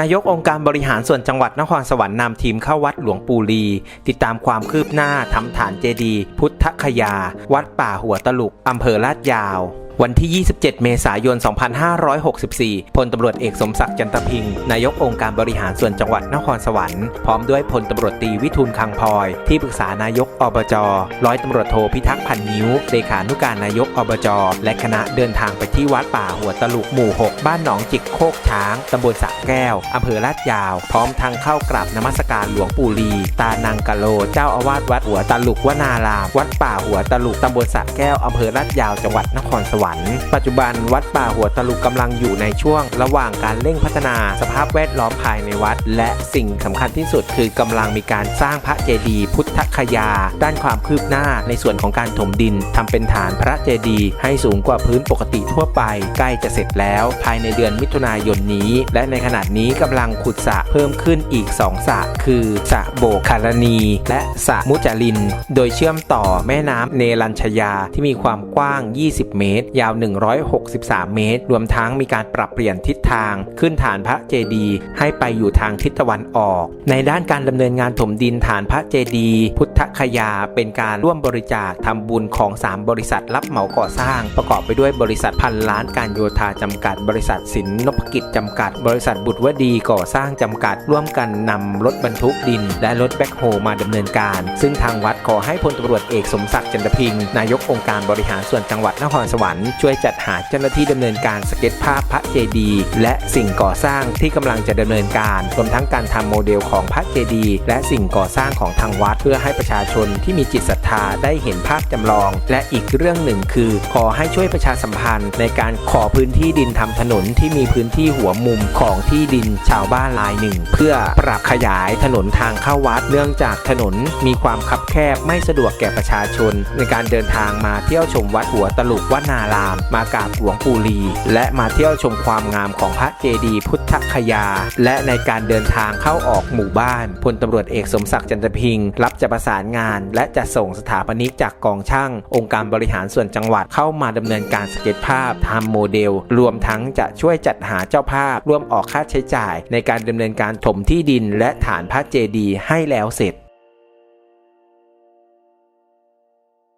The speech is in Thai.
นายกองค์การบริหารส่วนจังหวัดนครสวรรค์นำทีมเข้าวัดหลวงปู่ลี ติดตามความคืบหน้าทำฐานเจดีย์พุทธคยา วัดป่าหัวตลุกอำเภอลาดยาว วันที่ 27 เมษายน 2564 พลตำรวจเอกสมศักดิ์จันทพิง นายกองค์การบริหารส่วนจังหวัดนครสวรรค์ พร้อมด้วยพลตำรวจตีวิทูลคังพลอย ที่ปรึกษานายกอบจ ร้อยตำรวจโทพิทักษ์พันนิ้ว เลขานุการนายกอบจ และคณะเดินทางไปที่วัดป่าหัวตลุกหมู่ 6 บ้านหนองจิกโคกช้าง ตำบลสระแก้ว อำเภอลาดยาว พร้อมทางเข้ากราบนมัสการหลวงปู่ลี ตานังกะโล เจ้าอาวาสวัดหัวตลุกวนาราม วัดป่าหัวตลุกตำบลสระแก้ว อำเภอลาดยาว จังหวัดนครสวรรค์ปัจจุบันวัดป่าหัวตะลุกกำลังอยู่ในช่วง ระหว่างการเร่งพัฒนาสภาพแวดล้อมภายในวัด และสิ่งสำคัญที่สุดคือกำลังมีการสร้างพระเจดีย์พุทธคยา ด้านความคืบหน้าในส่วนของการถมดินทำเป็นฐานพระเจดีย์ให้สูงกว่าพื้นปกติทั่วไป ใกล้จะเสร็จแล้วภายในเดือนมิถุนายนนี้ และในขณะนี้กำลังขุดสระเพิ่มขึ้นอีก 2สระคือสระโบกคารณี และสระมุจลิน โดยเชื่อมต่อแม่น้ำเนรัญชยาที่มีความกว้าง 20 เมตรยาว 163 เมตร รวมทั้งมีการปรับเปลี่ยนทิศทางขึ้นฐานพระเจดีย์ให้ไปอยู่ทางทิศตะวันออก ในด้านการดำเนินงานถมดินฐานพระเจดีย์พุทธคยาเป็นการร่วมบริจาคทำบุญของ 3 บริษัทรับเหมาก่อสร้าง ประกอบไปด้วยบริษัทพันล้านการโยธาจำกัด บริษัทสินนพกิจจำกัด บริษัทบุตรวดีก่อสร้างจำกัด ร่วมกันนำรถบรรทุกดิน และรถแบ็คโฮมาดำเนินการ ซึ่งทางวัด ขอให้พลตำรวจเอกสมศักดิ์จันทพิง นายกองค์การบริหารส่วนจังหวัดนครสวรรค์ช่วยจัดหาเจ้าหน้าที่ดำเนินการสเก็ตภาพพระเจดีย์และสิ่งก่อสร้างที่กำลังจะดำเนินการรวมทั้งการทำโมเดลของพระเจดีย์และสิ่งก่อสร้างของทางวัด เพื่อให้ประชาชนที่มีจิตศรัทธาได้เห็นภาพจำลอง และอีกเรื่องหนึ่งคือ ขอให้ช่วยประชาสัมพันธ์ ในการขอพื้นที่ดินทำถนนที่มีพื้นที่หัวมุมของที่ดินชาวบ้านรายหนึ่ง เพื่อปรับขยายถนนทางเข้าวัดเนื่องจากถนนมีความคับแคบไม่สะดวกแก่ประชาชน ในการเดินทางมาเที่ยวชมวัดหัวตลุกวนาราม มากราบหลวงปู่ลี และมาเที่ยวชมความงามของพระเจดีย์พุทธคยา และในการเดินทางเข้าออกหมู่บ้านพลตำรวจเอกสมศักดิ์จันทพิงค์รับจะประสานงาน และจะส่งสถาปนิกจากกองช่าง องค์การบริหารส่วนจังหวัดเข้ามาดำเนินการสเก็ตภาพทำโมเดล รวมทั้งจะช่วยจัดหาเจ้าภาพ ร่วมออกค่าใช้จ่าย ในการดำเนินการถมที่ดินและฐานพระเจดีย์ให้แล้วเสร็จ